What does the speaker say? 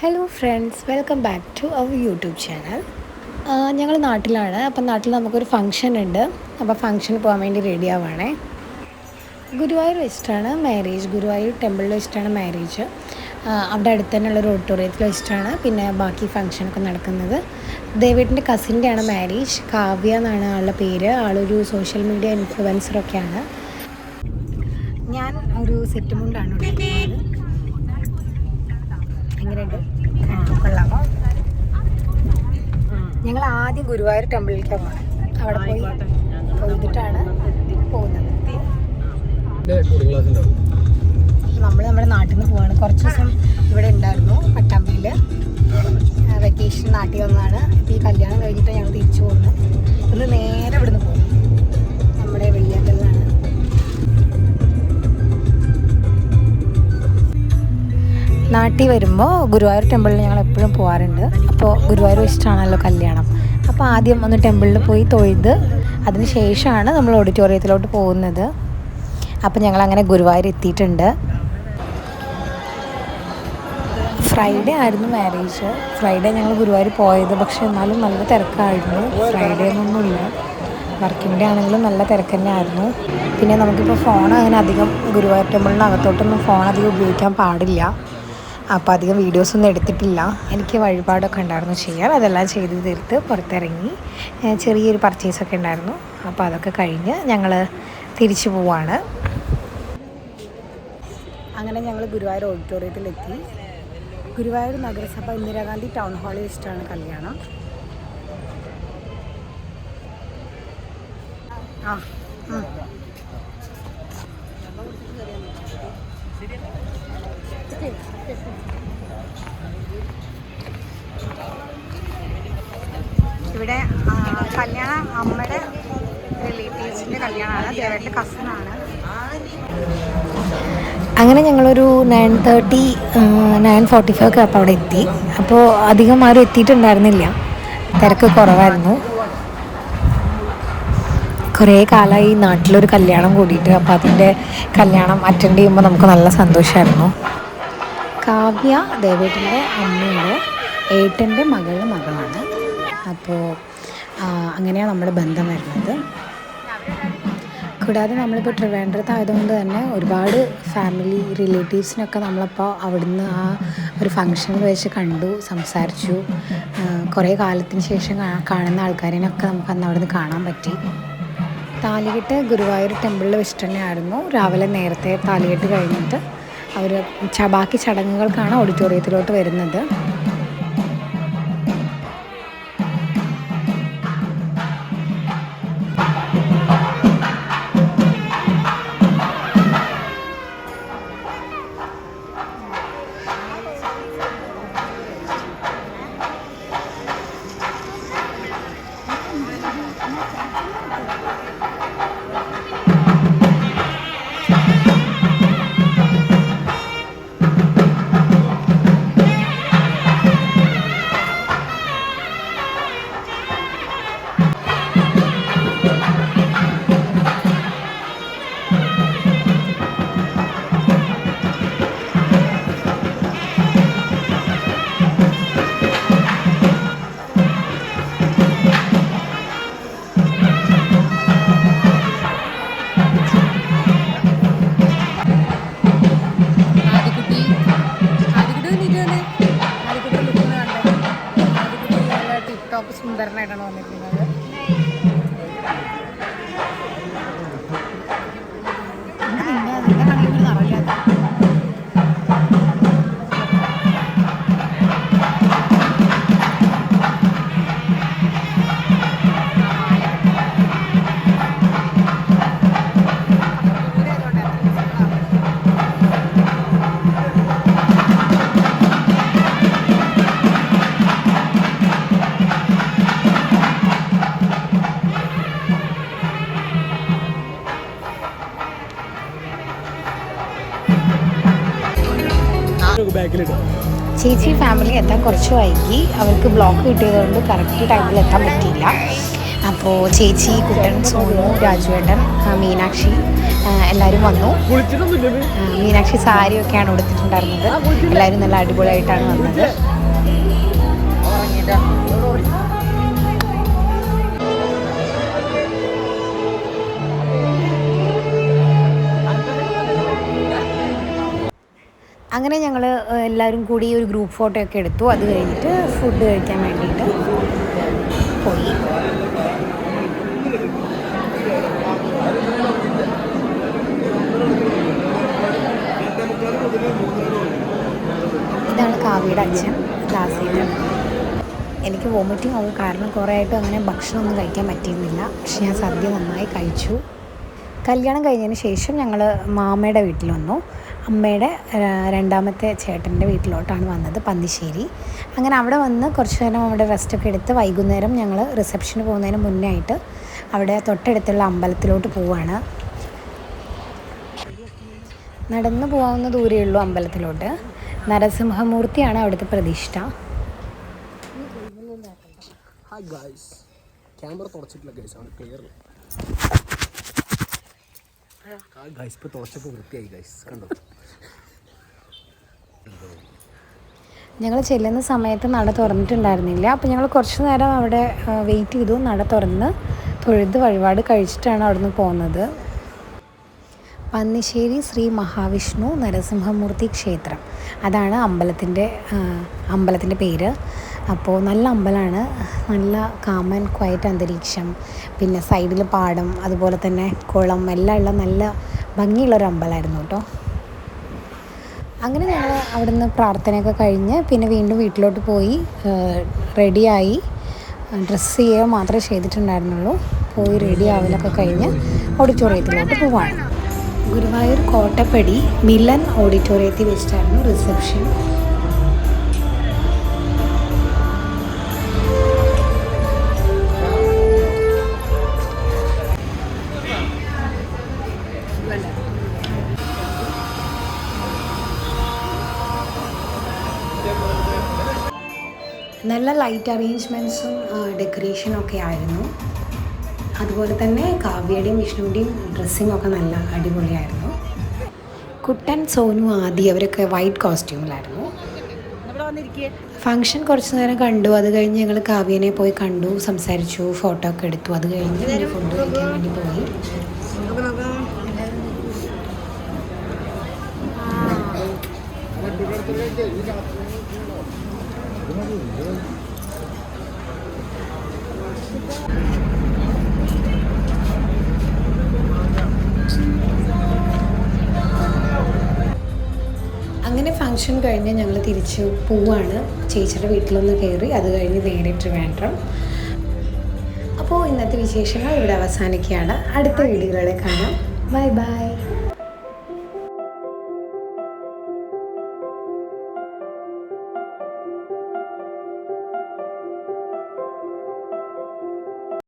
Hello friends welcome back to our YouTube channel ഞങ്ങൾ നാട്ടിലാണ്. അപ്പം നാട്ടിൽ നമുക്കൊരു ഫംഗ്ഷൻ ഉണ്ട്. അപ്പോൾ ഫംഗ്ഷന് പോകാൻ വേണ്ടി റെഡി ആവുകയാണേ ഗുരുവായൂർ വെച്ചിട്ടാണ് മാരേജ് ഗുരുവായൂർ ടെമ്പിളിൽ വെച്ചിട്ടാണ് മാരേജ് അവിടെ അടുത്ത് തന്നെയുള്ള ഒരു ഓഡിറ്റോറിയത്തിൽ വെച്ചിട്ടാണ് പിന്നെ ബാക്കി ഫംഗ്ഷനൊക്കെ നടക്കുന്നത്. ദേവേട്ടിന്റെ കസിന്റെയാണ് മാരേജ് കാവ്യ എന്നാണ് ആളുടെ പേര്. ആളൊരു സോഷ്യൽ മീഡിയ ഇൻഫ്ലുവൻസറൊക്കെയാണ് ഞാൻ ഒരു സെറ്റ് മുണ്ടാണ് ഉടുക്കുന്നത് ഉണ്ട് കൊള്ളാമോ ഞങ്ങൾ ആദ്യം ഗുരുവായൂർ ടെമ്പിളിലേക്കാണ് പോകുന്നത് അവിടെ പോയി പോയിട്ടാണ് പോകുന്നത്. നമ്മൾ നമ്മുടെ നാട്ടിൽ നിന്ന് പോവാണ്. കുറച്ച് ദിവസം ഇവിടെ ഉണ്ടായിരുന്നു പട്ടാമ്പിയിൽ വെക്കേഷൻ നാട്ടിൽ വന്നതാണ്. ഈ കല്യാണം കഴിഞ്ഞിട്ട് ഞങ്ങൾ തിരിച്ചു പോകുന്നത് ഇന്ന് നേരെ നാട്ടിൽ വരുമ്പോൾ ഗുരുവായൂർ ടെമ്പിളിൽ ഞങ്ങൾ എപ്പോഴും പോകാറുണ്ട് അപ്പോൾ ഗുരുവായൂർ വെച്ചിട്ടാണല്ലോ കല്യാണം. അപ്പോൾ ആദ്യം ഒന്ന് ടെമ്പിളിൽ പോയി തൊഴുത് അതിന് ശേഷമാണ് നമ്മൾ ഓഡിറ്റോറിയത്തിലോട്ട് പോകുന്നത്. അപ്പോൾ ഞങ്ങൾ അങ്ങനെ ഗുരുവായൂർ എത്തിയിട്ടുണ്ട്. ഫ്രൈഡേ ആയിരുന്നു മാരേജ് ഫ്രൈഡേ ഞങ്ങൾ ഗുരുവായൂർ പോയത്. പക്ഷെ എന്നാലും നല്ല തിരക്കായിരുന്നു. ഫ്രൈഡേ എന്നൊന്നുമില്ല. വർക്കിംഗ് ഡേ ആണെങ്കിലും നല്ല തിരക്ക് തന്നെ ആയിരുന്നു പിന്നെ നമുക്കിപ്പോൾ ഫോൺ അങ്ങനെ അധികം ഗുരുവായൂർ ടെമ്പിളിനകത്തോട്ടൊന്നും ഫോൺ അധികം ഉപയോഗിക്കാൻ പാടില്ല. അപ്പോൾ അധികം വീഡിയോസൊന്നും എടുത്തിട്ടില്ല. എനിക്ക് വഴിപാടൊക്കെ ഉണ്ടായിരുന്നു ചെയ്യാൻ. അതെല്ലാം ചെയ്ത് തീർത്ത് പുറത്തിറങ്ങി. ചെറിയൊരു പർച്ചേസൊക്കെ ഉണ്ടായിരുന്നു. അപ്പോൾ അതൊക്കെ കഴിഞ്ഞ് ഞങ്ങൾ തിരിച്ചു പോവാണ്. അങ്ങനെ ഞങ്ങൾ ഗുരുവായൂർ ഓഡിറ്റോറിയത്തിലെത്തി. ഗുരുവായൂർ നഗരസഭ ഇന്ദിരാഗാന്ധി ടൗൺ ഹാളിൽ വെച്ചിട്ടാണ് കല്യാണം. ആ ഇവിടെ കല്യാണ അമ്മയുടെ റിലേറ്റീവ്സിന്റെ കല്യാണമാണ്. ദേവരുടെ കസിനാണ് അങ്ങനെ ഞങ്ങളൊരു nine thirty nine forty five ഒക്കെ അപ്പോൾ അവിടെ എത്തി. അപ്പോൾ അധികം ആരും എത്തിയിട്ടുണ്ടായിരുന്നില്ല. തിരക്ക് കുറവായിരുന്നു. കുറേ കാലമായി നാട്ടിലൊരു കല്യാണം കൂടിയിട്ട് അപ്പോൾ അതിന്റെ കല്യാണം അറ്റൻഡ് ചെയ്യുമ്പോൾ നമുക്ക് നല്ല സന്തോഷമായിരുന്നു കാവ്യ ദേവേട്ടന്റെ അമ്മയുടെ ഏട്ടന്റെ മകളുടെ മകളാണ്. അപ്പോൾ അങ്ങനെയാണ് നമ്മുടെ ബന്ധം വരുന്നത്. കൂടാതെ നമ്മളിപ്പോൾ ട്രിവാൻഡ്രത്ത് ആയതുകൊണ്ട് തന്നെ ഒരുപാട് ഫാമിലി റിലേറ്റീവ്സിനൊക്കെ നമ്മളപ്പോൾ അവിടുന്ന് ആ ഒരു ഫങ്ഷനിൽ വെച്ച് കണ്ടു സംസാരിച്ചു. കുറേ കാലത്തിന് ശേഷം കാണുന്ന ആൾക്കാരിനൊക്കെ നമുക്ക് അന്ന് അവിടുന്ന് കാണാൻ പറ്റി. താലികെട്ട് ഗുരുവായൂർ ടെമ്പിളിൽ വെച്ചിട്ട് തന്നെയായിരുന്നു. രാവിലെ നേരത്തെ താലികെട്ട് കഴിഞ്ഞിട്ട് അവർ ബാക്കി ചടങ്ങുകൾക്കാണ് ഓഡിറ്റോറിയത്തിലോട്ട് വരുന്നത്. ടോപ്പ് വന്നിരിക്കുന്നത്. ചേച്ചി ഫാമിലി എത്താൻ കുറച്ച് വൈകി. അവർക്ക് ബ്ലോക്ക് കിട്ടിയതുകൊണ്ട് കറക്റ്റ് ടൈമിൽ എത്താൻ പറ്റിയില്ല. അപ്പോൾ ചേച്ചി കുട്ടൻ സോനു രാജുവേട്ടൻ ആ, മീനാക്ഷി എല്ലാവരും വന്നു. മീനാക്ഷി സാരിയൊക്കെയാണ് ഉടുത്തിട്ടുണ്ടായിരുന്നത്. എല്ലാവരും നല്ല അടിപൊളിയായിട്ടാണ് വന്നത്. അങ്ങനെ ഞങ്ങൾ എല്ലാവരും കൂടി ഒരു ഗ്രൂപ്പ് ഫോട്ടോ ഒക്കെ എടുത്തു. അത് കഴിഞ്ഞിട്ട് ഫുഡ് കഴിക്കാൻ വേണ്ടിയിട്ട് പോയി. ഇതാണ് കാവ്യയുടെ അച്ഛൻ ക്ലാസ്സിൽ എനിക്ക് വോമിറ്റിംഗ് ആവും. കാരണം കുറേ ആയിട്ട് അങ്ങനെ ഭക്ഷണമൊന്നും കഴിക്കാൻ പറ്റിയിരുന്നില്ല. പക്ഷെ ഞാൻ സദ്യ നന്നായി കഴിച്ചു. കല്യാണം കഴിഞ്ഞതിന് ശേഷം ഞങ്ങൾ മാമയുടെ വീട്ടിൽ വന്നു. അമ്മയുടെ രണ്ടാമത്തെ ചേട്ടന്റെ വീട്ടിലോട്ടാണ് വന്നത് പന്നിശ്ശേരി. അങ്ങനെ അവിടെ വന്ന് കുറച്ച് നേരം അവിടെ റെസ്റ്റൊക്കെ എടുത്ത് വൈകുന്നേരം ഞങ്ങൾ റിസപ്ഷന് പോകുന്നതിന് മുന്നേ ആയിട്ട് അവിടെ തൊട്ടടുത്തുള്ള അമ്പലത്തിലോട്ട് പോവുകയാണ് നടന്നു പോകാവുന്ന ദൂരമേ ഉള്ളൂ അമ്പലത്തിലോട്ട്. നരസിംഹമൂർത്തിയാണ് അവിടുത്തെ പ്രതിഷ്ഠ. ക്യാമറ തുടച്ചിട്ടില്ല ഗൈസ് ആണ് ക്ലിയർ ഗൈസ് ഇപ്പോൾ തുടച്ചപ്പോൾ വൃത്തിയായി ഗൈസ് കണ്ടോ? ഞങ്ങൾ ചെല്ലുന്ന സമയത്ത് നട തുറന്നിട്ടുണ്ടായിരുന്നില്ല. അപ്പോൾ ഞങ്ങൾ കുറച്ച് നേരം അവിടെ വെയിറ്റ് ചെയ്തു. നട തുറന്ന് തൊഴുത് വഴിപാട് കഴിച്ചിട്ടാണ് അവിടുന്ന് പോകുന്നത് പന്നിശ്ശേരി ശ്രീ മഹാവിഷ്ണു നരസിംഹമൂർത്തി ക്ഷേത്രം. അതാണ് അമ്പലത്തിന്റെ അമ്പലത്തിന്റെ പേര്. അപ്പോൾ നല്ല അമ്പലമാണ്. നല്ല കാമൻ ക്വയറ്റ് അന്തരീക്ഷം. പിന്നെ സൈഡിൽ പാടം അതുപോലെ തന്നെ കുളം എല്ലാം ഉള്ള നല്ല ഭംഗിയുള്ളൊരു അമ്പലമായിരുന്നു കേട്ടോ. അങ്ങനെ ഞങ്ങൾ അവിടുന്ന് പ്രാർത്ഥനയൊക്കെ കഴിഞ്ഞ് പിന്നെ വീണ്ടും വീട്ടിലോട്ട് പോയി റെഡിയായി ഡ്രസ്സ് ചെയ്യുക മാത്രമേ ചെയ്തിട്ടുണ്ടായിരുന്നുള്ളൂ. പോയി റെഡി ആവലൊക്കെ കഴിഞ്ഞ് ഓഡിറ്റോറിയത്തിലോട്ട് പോവാണ്. ഗുരുവായൂർ കോട്ടപ്പടി മിലൻ ഓഡിറ്റോറിയത്തിൽ വെച്ചിട്ടായിരുന്നു റിസപ്ഷൻ നല്ല ലൈറ്റ് അറേഞ്ച്മെന്റ്സും ഡെക്കറേഷനും ഒക്കെ ആയിരുന്നു. അതുപോലെ തന്നെ കാവ്യയുടെയും വിഷ്ണുവിന്റെയും ഡ്രസ്സിങ് ഒക്കെ നല്ല അടിപൊളിയായിരുന്നു. കുട്ടൻ സോനു ആദി അവരൊക്കെ വൈറ്റ് കോസ്റ്റ്യൂമിലായിരുന്നു ഫങ്ഷൻ കുറച്ച് നേരം കണ്ടു. അത് കഴിഞ്ഞ് ഞങ്ങൾ കാവ്യനെ പോയി കണ്ടു സംസാരിച്ചു ഫോട്ടോ ഒക്കെ എടുത്തു. അത് കഴിഞ്ഞ് ഫുഡ് കഴിക്കാൻ വേണ്ടി പോയി. അങ്ങനെ ഫങ്ഷൻ കഴിഞ്ഞ് ഞങ്ങൾ തിരിച്ച് പോവാണ്. ചേച്ചിയുടെ വീട്ടിലൊന്ന് കയറി അത് കഴിഞ്ഞ് നേരിട്ട് ട്രിവാൻഡ്രം. അപ്പോൾ ഇന്നത്തെ വിശേഷങ്ങൾ ഇവിടെ അവസാനിക്കുകയാണ്. അടുത്ത വീഡിയോകളെ കാണാം. Bye bye.